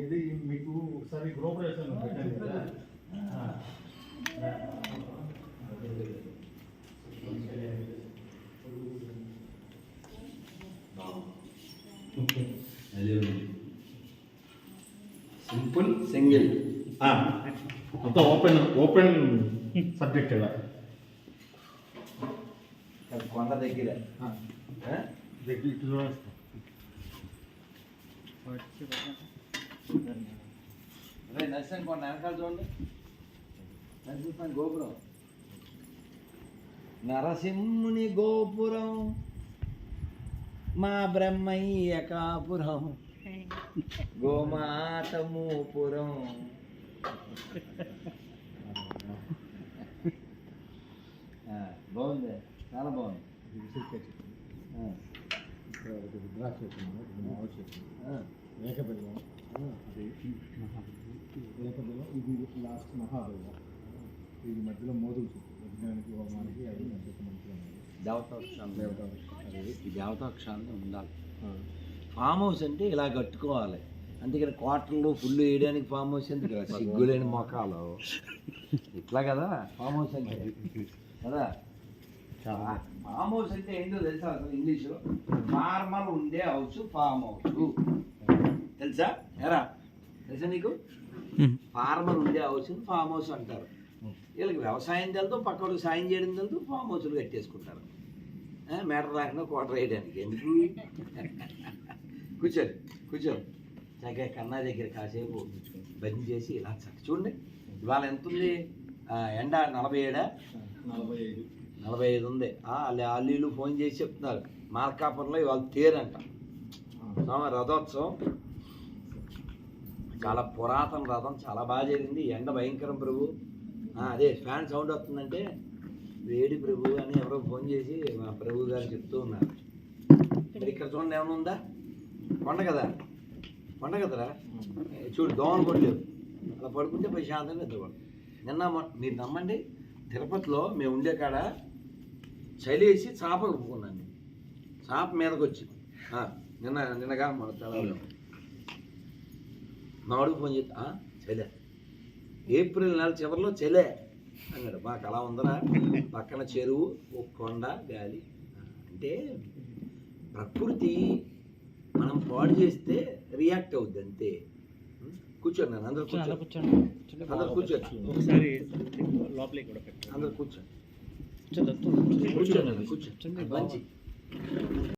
ఇది మీకు ఒకసారి గృహప్రవేశం పెట్టాను కదా. Simple single. మొత్తం ఓపెన్ ఓపెన్ సబ్జెక్ట్ ఇలా కొండ దగ్గర? దగ్గర ఇటు చూడండి. రే కొండ వెనకాల చూడండి. నరసింహ గోపురం. నరసింహుని గోపురం మా బ్రహ్మయ్య కాపురం గోమాతమూపురం బాగుంది చాలా బాగుంది. ఒకటి రుద్రాక్ష మామిడి చెట్టు. ఆ, ఏకబిల్వం ఇది లాస్ట్ మహాబిల్వం ఇది మధ్యలో మోదులు చెట్టు యజ్ఞానికి హోమానికి అది మధ్యలో మంచిగా ఉంది దేవతాక్షాలు అది ఈ దేవతాక్షాలని ఉండాలి ఫామ్ హౌస్ అంటే ఇలా కట్టుకోవాలి. అందుకని క్వార్టర్లు ఫుల్ వేయడానికి ఫామ్ హౌస్ ఎందుకు సిగ్గులేని మొఖాలు ఇట్లా కదా? ఫామ్ హౌస్ అంటే. కదా? ఫామ్ హౌస్ అంటే ఏంటో తెలుసా అసలు ఇంగ్లీష్లో ఫార్మర్ ఉండే హౌస్ ఫామ్ హౌస్. తెలుసా? ఎరా తెలుసా నీకు? ఫార్మర్ ఉండే హౌస్ ఫామ్ హౌస్ అంటారు. వీళ్ళకి వ్యవసాయం తెలుదు పక్కడికి సాయం చేయడం తెలుదు ఫామ్ హౌస్లు కట్టేసుకుంటారు. ఆ, మేటర్ రాకుండా కోటర్ వేయడానికి. ఎందుకు? కూర్చోండి కూర్చోండి చక్కగా కన్నా దగ్గర కాసేపు బంద్ చేసి ఇలా చక్క చూడండి. ఇవాళ ఎంత ఉంది? ఎండ నలభై ఏడా? నలభై ఐదు నలభై ఐదు ఉంది. ఆ, వాళ్ళు వాళ్ళు ఫోన్ చేసి చెప్తున్నారు. మార్కాపురంలో ఇవాళ తేరంట. స్వామి రథోత్సవం. చాలా పురాతన రథం చాలా బాగా జరిగింది. ఎండ భయంకరం ప్రభు. అదే ఫ్యాన్ సౌండ్ వస్తుందంటే వేడి ప్రభు అని ఎవరో ఫోన్ చేసి మా ప్రభు గారు చెప్తూ ఉన్నారు. ఇక్కడ చూడండి ఏమైనా ఉందా? కొండ కదా. కొండ కదరా? చూడు దోమలు కొట్టలేదు అలా పడుకుంటే ప్రశాంతంగా నిద్రపడు నిన్న మీరు నమ్మండి తిరుపతిలో మేము ఉండే కాడ చలి వేసి చాప కప్పుకున్నాను. నేను చాప మీదకి వచ్చి ఆ, నిన్న నిన్నగా మన తెలవదు మామిడికి ఫోన్ చేసి "ఆ, చలే. ఏప్రిల్ నెల చివరిలో చలే. అన్నాడు. మాకు అలా ఉందరా పక్కన చెరువు ఒక కొండ గాలి. అంటే ప్రకృతి మనం పాడు చేస్తే రియాక్ట్ అవుద్ది అంతే? కూర్చోండి నాన్న అందరు కూర్చోండి. అందరు కూర్చోండి. ఒకసారి లోపలికి కూడా పెట్టండి. అందరు కూర్చోండి. కూర్చోండి కూర్చోండి కూర్చోండి మంచి